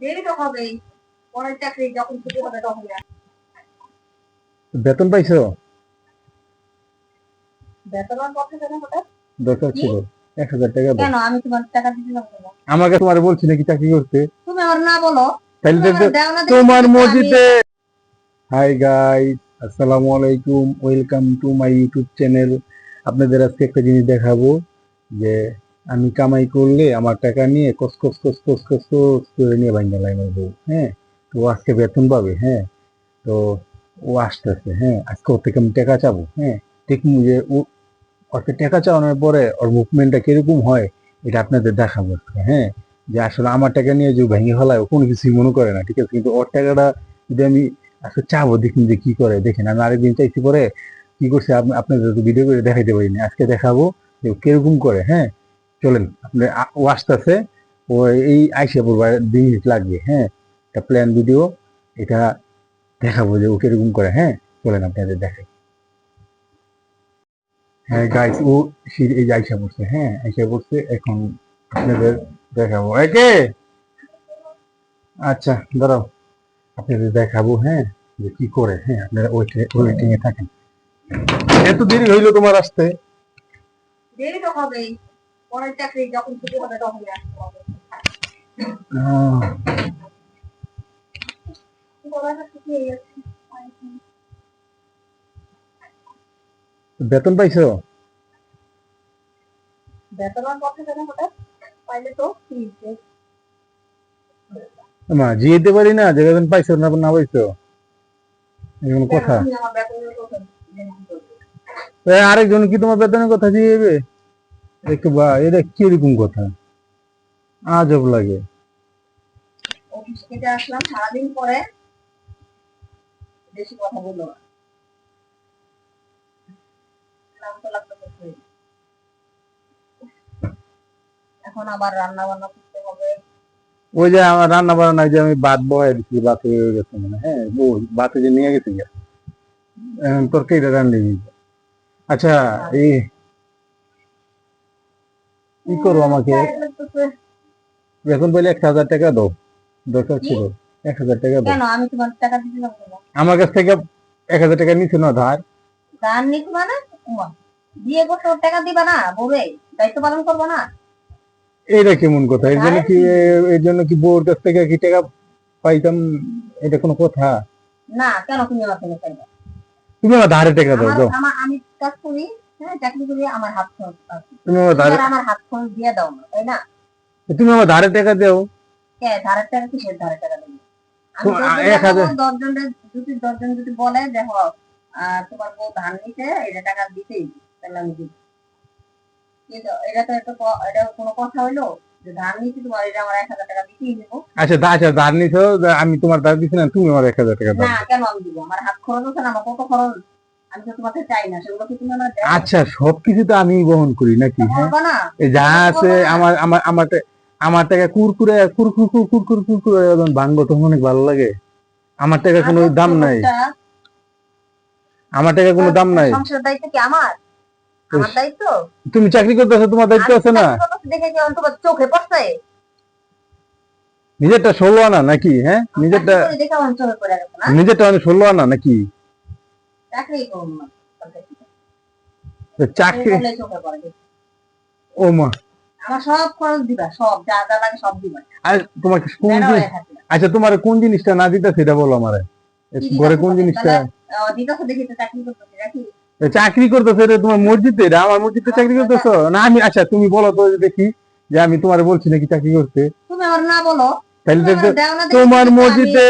দেরি তো হবেই পরের চাকরি যখন ছুটি হবে তখন বেতন পাইছো? বেতন কথা কেন হঠাৎ দরকার ছিল। এক হাজার টাকা কেন? আমি তোমার টাকা দিতে পারব না। আমাকে তোমার বলছি নাকি চাকরি করতে? তুমি আমার না বলো। তোমার মসজিদে হাই গাইস আসসালামু আলাইকুম welcome to my YouTube channel আপনাদের আজকে একটা জিনিস দেখাবো যে আমি কামাই করলে আমার টাকা নিয়ে কস কস কস কস কস কস করে নিয়ে ভাঙ্গা লাই হ্যাঁ? তো ও আজকে বেতন পাবে হ্যাঁ? তো ও আসতেছে হ্যাঁ? আজকে ওর থেকে আমি টাকা চাবো হ্যাঁ? ঠিক যে ও ওকে টাকা চাওয়ানোর পরে ওর মুভমেন্টটা কীরকম হয়, এটা আপনাদের দেখাবো হ্যাঁ? যে আসলে আমার টাকা নিয়ে যে ভেঙে ফেলায়, ও কোনো কিছুই মনে করে না, ঠিক আছে? কিন্তু ওর টাকাটা যদি আমি আসলে চাবো দেখুন যে কি করে, দেখেন, আমি আরেকদিন চাইছি পরে কি করছে আপনাদের ভিডিও করে দেখাইতে পারিনি। আজকে দেখাবো যে কীরকম করে হ্যাঁ? চলেন, আপনি ও আসতেছে, ও এই আইসা পড়বার মিনিট লাগবে হ্যাঁ? একটা প্ল্যান ভিডিও এটা দেখাবো যে ও কীরকম করে হ্যাঁ? চলেন আপনাদের দেখাই। হ্যাঁ গাইস ও এই আইসা পড়ছে হ্যাঁ? আইসা পড়ছে, এখন আপনাদের দেখাবো। একে আচ্ছা দাঁড়াও, আপনাদের দেখাবো হ্যাঁ? যে কি করে হ্যাঁ? আপনারা ওয়েটিং এ থাকেন। এত দেরি হইল তোমার আসতে? দেরি তো হবেই। পরের চাকরি যখন ছুটি হবে তখন আসতে হবে বেতন পাইছো? বেতন কথা কেন হঠাৎ? পাইলে তো ঠিক মা জিয়েতে পারি না যে বেতন পাইছো না না এরকম কথা? আরেকজন কি তোমার বেতনের কথা দিয়ে দেবে বা এটা কীরকম কথা? আজব লাগে। অফিস থেকে আসলাম সারাদিন পরে বেশি কথা বলল না। ক্লান্ত লাগতেছে। এখন আবার রান্না বান্না করতে হবে। ওই যে আমার রান্না বান্না যে আমি ভাত বহাই দিচ্ছি ভাত হয়ে গেছে মানে হ্যাঁ। ভাতে যে নিয়ে গেছি তরকারিটা রান্না। আচ্ছা এই কি করব আমাকে। লাগতেছে। বেতন এক হাজার টাকা দাও। দরকার ছিল। এক হাজার টাকা দাও। আমি তোমার টাকা দিতে না। আমার কাছ থেকে এক হাজার টাকা নিচ্ছে না ধার? মানে? উমা, বিয়ে করতে ওর টাকা দিবা না বউরে? দায়িত্ব পালন করব না? এইটা কেমন কথা? এর জন্য কি এর জন্য কি বউর কাছ থেকে কি টাকা পাইতাম? এটা কোনো কথা? না কেন তুমি আমার থেকে চাইবা? তুমি আমার ধারে টাকা দাও আমি কাজ করি হ্যাঁ চাকরি করি আমার হাত খরচ আছে। তুমি আমার ধারে আমার হাত খরচ দিয়ে দাও না তাই না? তুমি আমার ধারে টাকা দাও। কে? ধারের টাকা কিসের ধারের টাকা দেবো? দশজন এক হাজার- দেখাবো, যদি দশজন যদি বলে দেখো তোমার বউ ধান নিতে এটা টাকা দিতেই তাহলে আমি কিন্তু এটা তো একটা এটা কোনো কথা হইল? আচ্ছা আচ্ছা ধার নিছো আমি তোমার ধার দিচ্ছি না তুমি আমার এক হাজার টাকা দাও। না কেন আমি দিব? আমার হাত খরচ আছে না আমার কত খরচ? আচ্ছা সবকিছু তো আমি বহন করি নাকি হ্যাঁ? যা আছে আমার আমার আমার আমার টাকা কুরকুরে কুরকুর কুরকুর কুরকুর কুরকুরে যখন ভাঙবো তখন অনেক ভালো লাগে। আমার টাকা কোনো দাম নাই। আমার টাকা কোনো দাম নাই। তুমি চাকরি করতেছো তোমার দায়িত্ব আছে না? চোখে পড়ছে? নিজেরটা ষোলো আনা নাকি হ্যাঁ? নিজেরটা করে নিজেরটা ষোলো আনা নাকি? চাকরি করুন না। ও মা। আমার সব খরচ দিবা সব যা যা লাগে সব দিবা। আর তোমাকে কোন। আচ্ছা তোমার কোন জিনিসটা না দিতে সেটা বলো আমারে। ঘরে কোন জিনিসটা তাহলে, দেখি তো চাকরি করতেছি নাকি? চাকরি করতেছো এটা তোমার মসজিদে আমার মসজিদে চাকরি করতেছো? না আমি আচ্ছা তুমি বলো তো দেখি যে আমি তোমার বলছি নাকি চাকরি করতে। তুমি আমার না বলো তোমার মসজিদে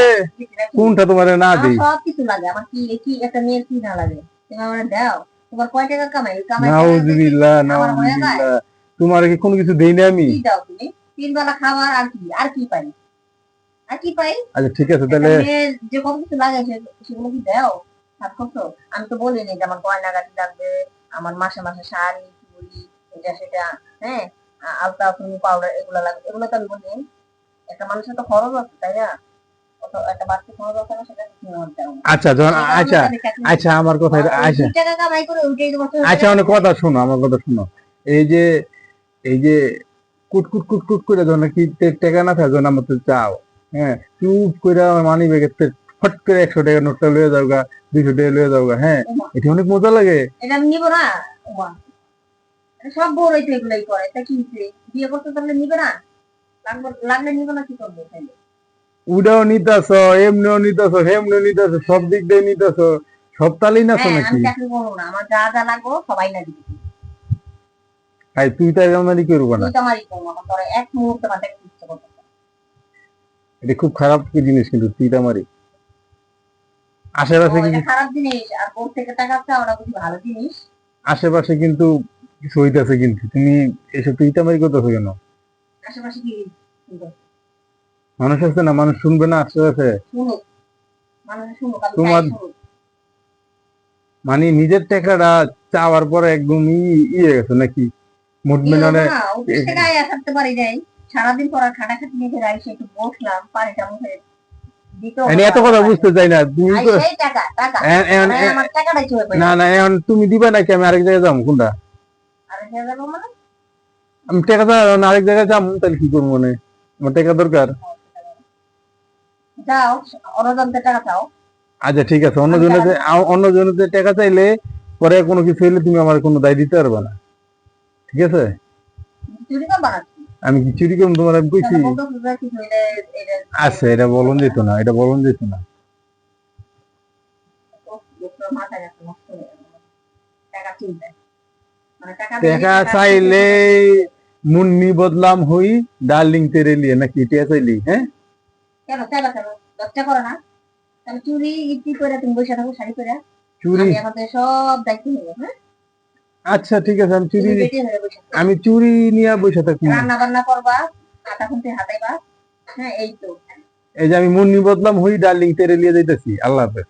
কোনটা তোমার না দিই? সব কিছু লাগে। আমার কি কি একটা মেয়ের কি না লাগে? তুমি আমার দাও। তোমার কয় টাকা কামাই? কামাই নাউজুবিল্লাহ আমার যায়। নাউজুবিল্লাহ তোমার কি কোনো কিছু দেই না আমি? কি দাও তুমি? তিন বেলা খাবার আর কি আর কি পাই? আর কি পাই? আচ্ছা ঠিক আছে তাহলে যে কত কিছু লাগে সে- সেগুলো কি দাও? আমি তো বলিনি যে আমার গয়না গাড়ি লাগবে আমার মাসে মাসে শাড়ি চুড়ি এটা সেটা হ্যাঁ? আলতা পাউডার এগুলো লাগবে। এগুলো তো আমি বলি একটা মানুষের তো খরচ আছে তাই না? আমার। আচ্ছা আচ্ছা আচ্ছা আমার কথা আচ্ছা চোখে আচ্ছা অনেক কথা শোনো আমার কথা শোনো। এই যে এই যে কুট কুট কুট কুট করে যখন কি না থাকে যখন আমার চাও হ্যাঁ চুপ করে আমার মানি ব্যাগের ফট করে একশো টাকা নোটটা লয়ে যাও গা দুইশো টাকা লয়ে যাও গা হ্যাঁ এটা অনেক মজা লাগে। এটা আমি নিবো না? সব তো এগুলাই করে তা কি বিয়ে করতে তাহলে নিবে না? লাগলে নিবে না কি করবে উডাও নিতাছ এমনিও নিতাছ হেমনিও নিতাছ সব দিক দিয়ে নিতাছ সব তালেই নাছো হ্যাঁ, নাকি? চাকরি করব না আমার যা যা লাগবো সবাই না দিবে। ভাই তুই তাই আমারই করব না? তুই তো আমারই করব আমার তোর এক মুহূর্তে কিছু এটা খুব খারাপ কি জিনিস কিন্তু তুই আমারই। আশেপাশে খারাপ জিনিস আর বউ থেকে টাকা চাও বুঝি ভালো জিনিস। আশেপাশে কিন্তু কিছু হইতাছে কিন্তু তুমি এসব তুই আমারই করতেছো কেন? আশেপাশে কি মানুষ আছে না? মানুষ শুনবে না আশেপাশে? তোমার- মানে নিজের টাকাটা চাওয়ার পরে একদম ইয়ে গেছে নাকি? থাকতে পারি নাই। সারাদিন পর খাটাখাটি নিয়ে রাইসে একটু বসলাম পানিটা মুখে আমি এত কথা বুঝতে চাই না তুমি মানে না না এখন তুমি দিবা নাকি? আমি আরেক জায়গায় যাব কোনটা? আর হয়ে গেল মানে? আমি টাকা চাই আরেক জায়গায় যাব তাহলে কি করব মনে আমার টাকা দরকার। যাও অনজনতে টাকা চাও। আচ্ছা ঠিক আছে। অন্য জনের অন্য জনের টাকা চাইলে পরে কোনো কিছু হইলে তুমি আমার কোনো দায় দিতে পারবে না। ঠিক আছে? আমি কি চুরি করব তোমার? আমি কইছি আচ্ছা এটা বলন যেত না এটা বলন যেত না। টাকা মানে টাকা টাকা চাইলে মুন্নি বদলাম হই ডার্লিং তেরে লিয়ে নাকি টিয়া চাইলি হ্যাঁ? কেন চাইবা কেন? লজ্জা করে না। তাহলে চুরি ইটি করে তুমি বসে থাকো শাড়ি করে চুরি? আমি আমাদের সব দায়িত্ব নেব হ্যাঁ? আচ্ছা ঠিক আছে আমি চুরি। আমি চুরি নিয়ে বসে থাকি রান্না বান্না করবা আটা খুনতে হাতাইবা হ্যাঁ এই তো। এই যে আমি মুন্নি বদলাম হই ডার্লিং তেরে লিয়ে যাইতেছি আল্লাহ হাফেজ।